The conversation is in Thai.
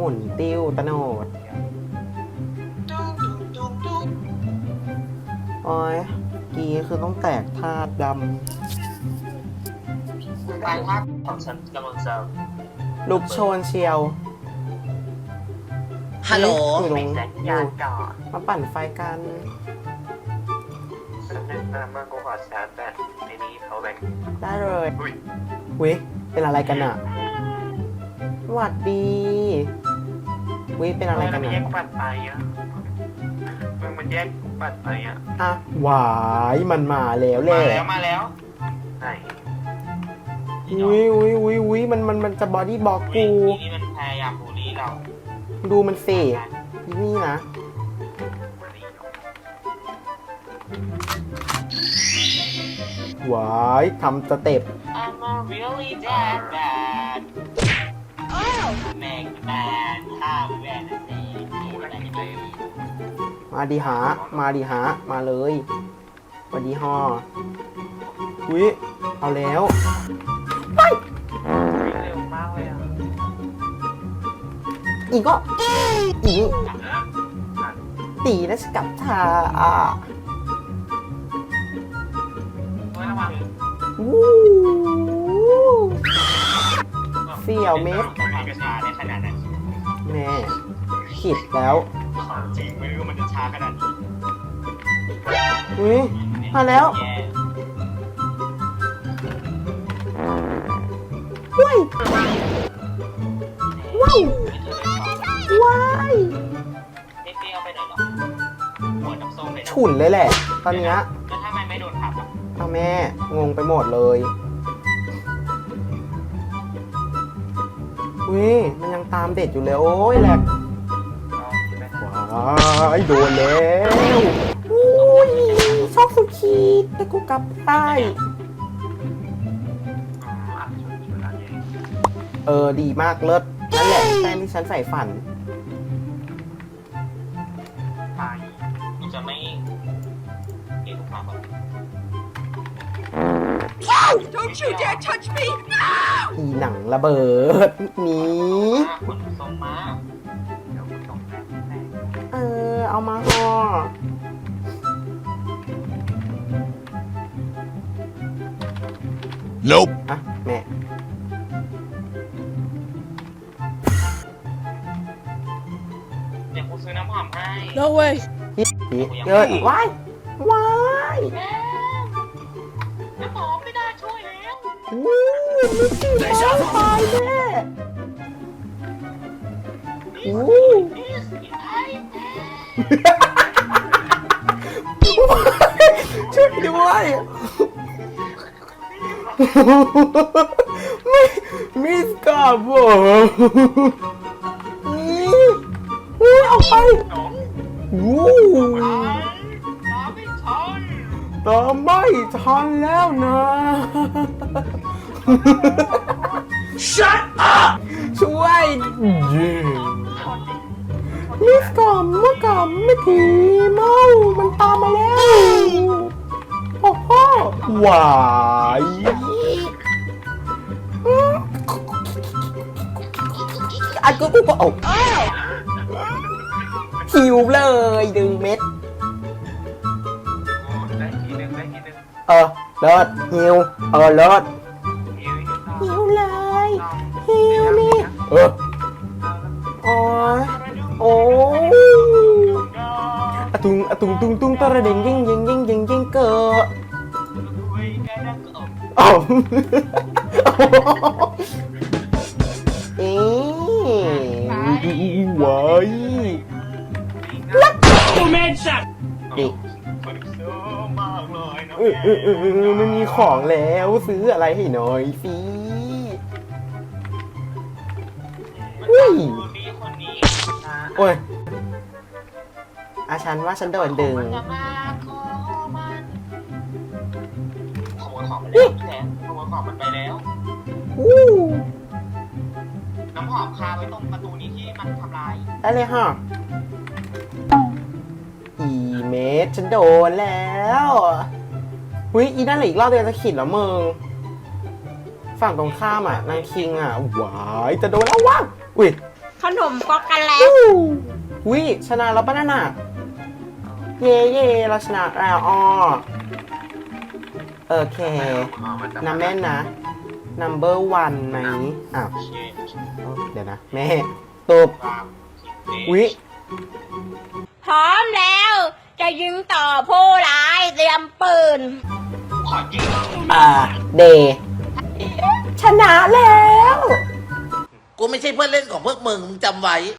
มุนติ้วตะโนดตุ้งตุ้งตุ้งตุ้งโอ้ยกีคือต้องแตกธาตุดการภาพของฉันกำลังจะำลุกโชนเชียวฮัลโหลอยู่ตรไม่งสัญญาณก่อนมาปั่นไฟกันฉันเป็นมาเมื่อกูขอชาร์จแบตในนี้เขาแบงได้เลยอุ้ยวิเป็นอะไรกันอะสวัสดี วิเป็นอะไรกันมันอะแยกปัดไปอะมึงมันแยกปัดไปอะอะหวายมันมาแล้วแหมาละแล้วมาแล้วไหนอุ้ยอุ้ยอุ้ยอุ้ยมันมันมันจะบอดี้บล็อกกูกูนี่มันพยายามบูลลี่เราดูมันสินี่นะบูลลี่เราหวายทำสเต็ป I'm a really bad bad make bad มาดีหา มาดีหา มาเลยสวัสดีฮออุ้ยเอาแล้วเร็วมากเลยอะอีกก็อีกตีนะสกับทาอะเฮ้ยระวังวู้เสี่ยวเม็ดทำกระชาได้ขนาดนั้นแม่ขิดแล้วของจริง ไม่รู้มันจะช้าขนาดนี้อุ้ยมาแล้วย่ว้ายว้ายไม่เธอเลยชอบว้ายไม่เปรี้ยวไปหน่อยหรอหัวน้ำส้มเลยนะฉุนเลยแหละ ตอนเนี้ยแล้วถ้ามันไม่โดนขับอะเอาแม่ งงไปหมดเลยอุ้ยมันยังตามเด็ดอยู่เลย โอ้ยแหลกเอาไม่ได้ ว้ายโดนแล้วอุ้ยชอบสุดขีดแต่กูกลับได้อืมอะชุดชุดละเองเออดีมากเลิศนั่นแหละแต้มที่ฉันใส่ฝันไปกูจะไม่เก็บลูกค้าก่อน Don't you dare touch me! อีหนังระเบิดหนีอะขนส่งมา เอามาห่อ Nope. อะแม่เดี๋ยวกูซื้อน้ำหอมให้ No way! ฮิฮิเกิดว้ายว้ายแม่น้ำหอมไม่ได้ช่วยแล้ววู้ไม่สิว้ายตายแน่วู้นี่สิไอ้แม่ ช่วยด้วยไม่มิสกาบอนี่เอาไปน้องวู้ไอ้น้ำไม่ทันตามไม่ทันแล้วนะ Shut หหวายอันก็กูก็เอาหิวเลยดึงเม็ด ได้ทีนึงได้ทีนึงเออเลิศหิวเออเลิศหิวหิวต่อหิวเลยหิวนี่เออโอ้ยโอ้อะตุงอะตุงตุงตุงตะระเด้งยิงยิงยิงยิงยิงเกอ อ้าเอ๊ะไว้ You made shot! ดิคนซื้อมากเลยนเออเออเออเออไม่มีของแล้วซื้ออะไรให้หน่อยสิอุ้ยโอ้ยอาฉันว่าฉันโดนดึง จะมา ของมันแล้วพี่แทนขโมยของมันไปแล้ววู้น้ำหอมคาไว้ตรงประตูนี้ที่มันทำลายได้เลยฮะอีเมทฉันโดนแล้วหุยอีนั่นเหลืออีกรอบเดียวจะขิดแล้วมึง ฝั่งตรงข้ามอะนางคิงอะหวายจะโดนแล้ววะอุ้ยขนมก๊อกโกแลตวิชนะแล้วปะนั่นน่ะเย่เย่เราชนะแล้วอ้อ โอเคนะแม่นะ number one ไหมอ้าวเอ้าเดี๋ยวนะ แม่ตบวิพร้อมแล้ว จะยิงต่อผู้ร้ายเตรียมปืนขอจริงอ่า เด ชนะแล้ว กูไม่ใช่เพื่อนเล่นของพวกมึงมึงจำไว้